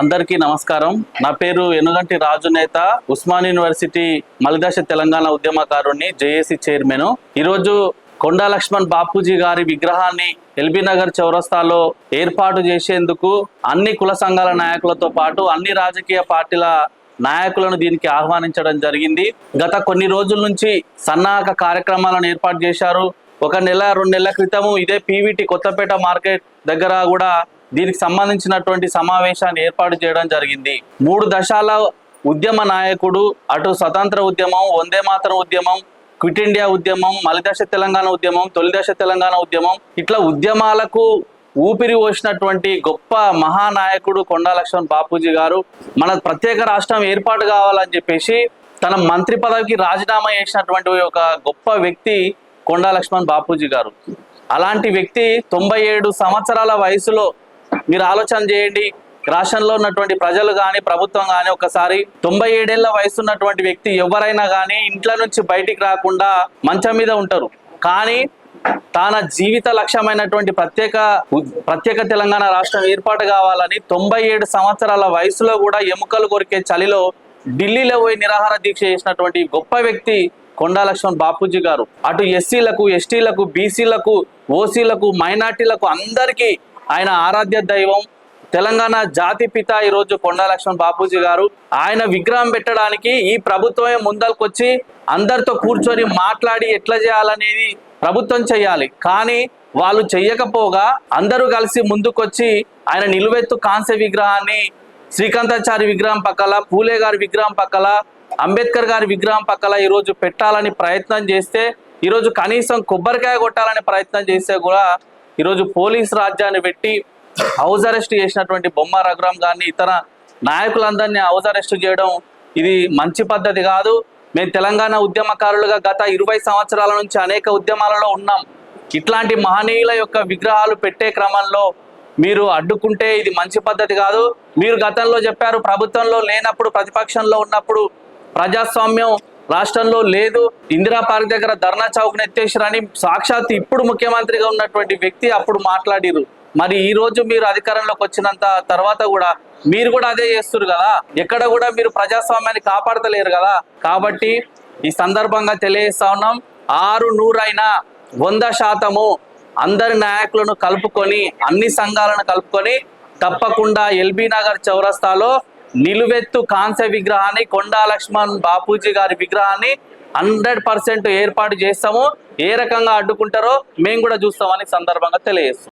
అందరికీ నమస్కారం. నా పేరు ఎనుగంటి రాజు నేత ఉస్మాన్ యూనివర్సిటీ మలిదశ తెలంగాణ ఉద్యమకారుణ్ణి జేఏసీ చైర్మన్. ఈరోజు కొండా లక్ష్మణ్ బాపూజీ గారి విగ్రహాన్ని ఎల్బీ నగర్ చౌరస్తాలో ఏర్పాటు చేసేందుకు అన్ని కుల సంఘాల నాయకులతో పాటు అన్ని రాజకీయ పార్టీల నాయకులను దీనికి ఆహ్వానించడం జరిగింది. గత కొన్ని రోజుల నుంచి సన్నాహక కార్యక్రమాలను ఏర్పాటు చేశారు. ఒక నెల రెండు నెలల క్రితము ఇదే పీవీటీ కొత్తపేట మార్కెట్ దగ్గర కూడా దీనికి సంబంధించినటువంటి సమావేశాన్ని ఏర్పాటు చేయడం జరిగింది. మూడు దశాల ఉద్యమ నాయకుడు అటు స్వతంత్ర ఉద్యమం వందే మాతరం ఉద్యమం క్విట్ ఇండియా ఉద్యమం మలిదశ తెలంగాణ ఉద్యమం తొలిదశ తెలంగాణ ఉద్యమం ఇట్లా ఉద్యమాలకు ఊపిరి పోసినటువంటి గొప్ప మహానాయకుడు కొండా లక్ష్మణ్ బాపూజీ గారు మన ప్రత్యేక రాష్ట్రం ఏర్పాటు కావాలని చెప్పేసి తన మంత్రి పదవికి రాజీనామా చేసినటువంటి ఒక గొప్ప వ్యక్తి కొండా లక్ష్మణ్ బాపూజీ గారు. అలాంటి వ్యక్తి తొంభై ఏడు సంవత్సరాల వయసులో మీరు ఆలోచన చేయండి. రాష్ట్రంలో ఉన్నటువంటి ప్రజలు కానీ ప్రభుత్వం కానీ ఒకసారి తొంభై ఏడేళ్ళ వయసు ఉన్నటువంటి వ్యక్తి ఎవరైనా కానీ ఇంట్లో నుంచి బయటికి రాకుండా మంచం మీద ఉంటారు. కానీ తన జీవిత లక్ష్యమైనటువంటి ప్రత్యేక ప్రత్యేక తెలంగాణ రాష్ట్రం ఏర్పాటు కావాలని తొంభై ఏడు సంవత్సరాల వయసులో కూడా ఎముకలు కొరికే చలిలో ఢిల్లీలో పోయి నిరాహార దీక్ష చేసినటువంటి గొప్ప వ్యక్తి కొండా లక్ష్మణ్ బాపూజీ గారు. అటు ఎస్సీలకు ఎస్టీలకు బీసీలకు ఓసీలకు మైనార్టీలకు అందరికీ ఆయన ఆరాధ్య దైవం తెలంగాణ జాతి పిత ఈరోజు కొండా లక్ష్మణ్ బాపూజీ గారు. ఆయన విగ్రహం పెట్టడానికి ఈ ప్రభుత్వమే ముందలకొచ్చి అందరితో కూర్చొని మాట్లాడి ఎట్లా చేయాలనేది ప్రభుత్వం చేయాలి కానీ వాళ్ళు చెయ్యకపోగా అందరూ కలిసి ముందుకొచ్చి ఆయన నిలువెత్తు కాంస్య విగ్రహాన్ని శ్రీకాంతాచారి విగ్రహం పక్కల పూలే గారి విగ్రహం పక్కల అంబేద్కర్ గారి విగ్రహం పక్కల ఈరోజు పెట్టాలని ప్రయత్నం చేస్తే ఈరోజు కనీసం కొబ్బరికాయ కొట్టాలని ప్రయత్నం చేస్తే కూడా ఈరోజు పోలీస్ రాజ్యాన్ని పెట్టి హౌస్ అరెస్ట్ చేసినటువంటి బొమ్మ రఘురాం గారిని ఇతర నాయకులందరినీ హౌస్ అరెస్ట్ చేయడం ఇది మంచి పద్ధతి కాదు. మేము తెలంగాణ ఉద్యమకారులుగా గత ఇరవై సంవత్సరాల నుంచి అనేక ఉద్యమాలలో ఉన్నాం. ఇట్లాంటి మహనీయుల యొక్క విగ్రహాలు పెట్టే క్రమంలో మీరు అడ్డుకుంటే ఇది మంచి పద్ధతి కాదు. మీరు గతంలో చెప్పారు ప్రభుత్వంలో లేనప్పుడు ప్రతిపక్షంలో ఉన్నప్పుడు ప్రజాస్వామ్యం రాష్ట్రంలో లేదు. ఇందిరా పార్క్ దగ్గర ధర్నా చౌక్ ఎత్తేసారని సాక్షాత్ ఇప్పుడు ముఖ్యమంత్రిగా ఉన్నటువంటి వ్యక్తి అప్పుడు మాట్లాడిరు. మరి ఈ రోజు మీరు అధికారంలోకి వచ్చినంత తర్వాత కూడా మీరు కూడా అదే చేస్తారు కదా. ఎక్కడ కూడా మీరు ప్రజాస్వామ్యాన్ని కాపాడతలేరు కదా. కాబట్టి ఈ సందర్భంగా తెలియజేస్తా ఉన్నాం. ఆరు నూరైనా వంద శాతము అందరి నాయకులను కలుపుకొని అన్ని సంఘాలను కలుపుకొని తప్పకుండా ఎల్బీ నగర్ చౌరస్తాలో నిలువెత్తు కాంస్య విగ్రహాన్ని కొండా లక్ష్మణ్ బాపూజీ గారి విగ్రహాన్ని హండ్రెడ్ పర్సెంట్ ఏర్పాటు చేస్తాము. ఏ రకంగా అడ్డుకుంటారో మేము కూడా చూస్తామని సందర్భంగా తెలియజేస్తాం